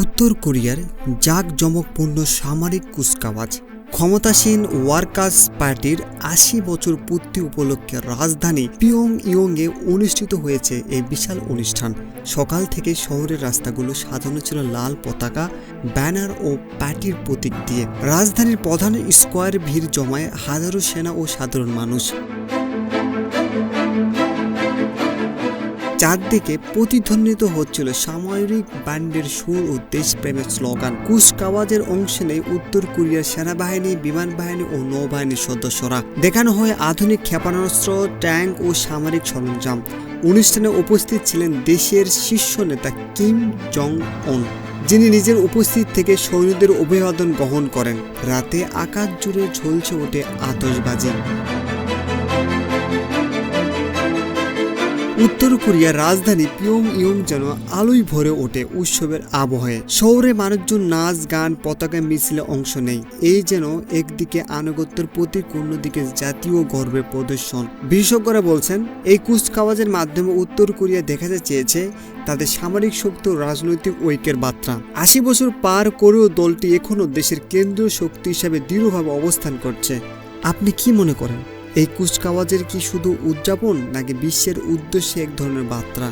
উত্তর কোরিয়ার জাঁকজমকপূর্ণ সামরিক কুচকাওয়াজ, ক্ষমতাসীন ওয়ার্কার্স পার্টির আশি বছর পূর্তি উপলক্ষে রাজধানী পিয়ং ইয়ংয়ে অনুষ্ঠিত হয়েছে এই বিশাল অনুষ্ঠান। সকাল থেকে শহরের রাস্তাগুলো সাজানো ছিল লাল পতাকা, ব্যানার ও পার্টির প্রতীক দিয়ে। রাজধানীর প্রধান স্কোয়ার ভিড় জমায় হাজারো সেনা ও সাধারণ মানুষ। চারদিকে প্রতিধ্বনিত হচ্ছিল সামরিক ব্যান্ডের সুর ও দেশপ্রেমের স্লোগান। কুচকাওয়াজের অংশ নেই উত্তর কোরিয়ার সেনাবাহিনী বিমান বাহিনী ও নৌবাহিনীর সদস্যরা। দেখানো হয় আধুনিক ক্ষেপণাস্ত্র, ট্যাঙ্ক ও সামরিক সরঞ্জাম। অনুষ্ঠানে উপস্থিত ছিলেন দেশের শীর্ষ নেতা কিম জং অন যিনি নিজের উপস্থিত থেকে সৈন্যদের অভিবাদন গ্রহণ করেন। রাতে আকাশ জুড়ে ঝলছে ওঠে আতশবাজি। উত্তর কোরিয়ার রাজধানী পিয়ং ইয়ং যেন আলোয় ভরে ওঠে উৎসবের আবহে। শহরে মানুষজন নাচ, গান, পতাকা, মিছিলে অংশ নেয়। এই যেন একদিকে আনুগত্যের প্রতীক, অন্যদিকে জাতীয় গর্বের প্রদর্শন। বিশেষজ্ঞরা বলছেন, এই কুচকাওয়াজের মাধ্যমে উত্তর কোরিয়া দেখাতে চেয়েছে তাদের সামরিক শক্তি ও রাজনৈতিক ঐক্যের বার্তা। আশি বছর পার করেও দলটি এখনও দেশের কেন্দ্রীয় শক্তি হিসাবে দৃঢ়ভাবে অবস্থান করছে। আপনি কি মনে করেন? এই কুচকাওয়াজের কি শুধু উদযাপন নাকি বিশ্বের উদ্দেশ্যে এক ধরনের বার্তা?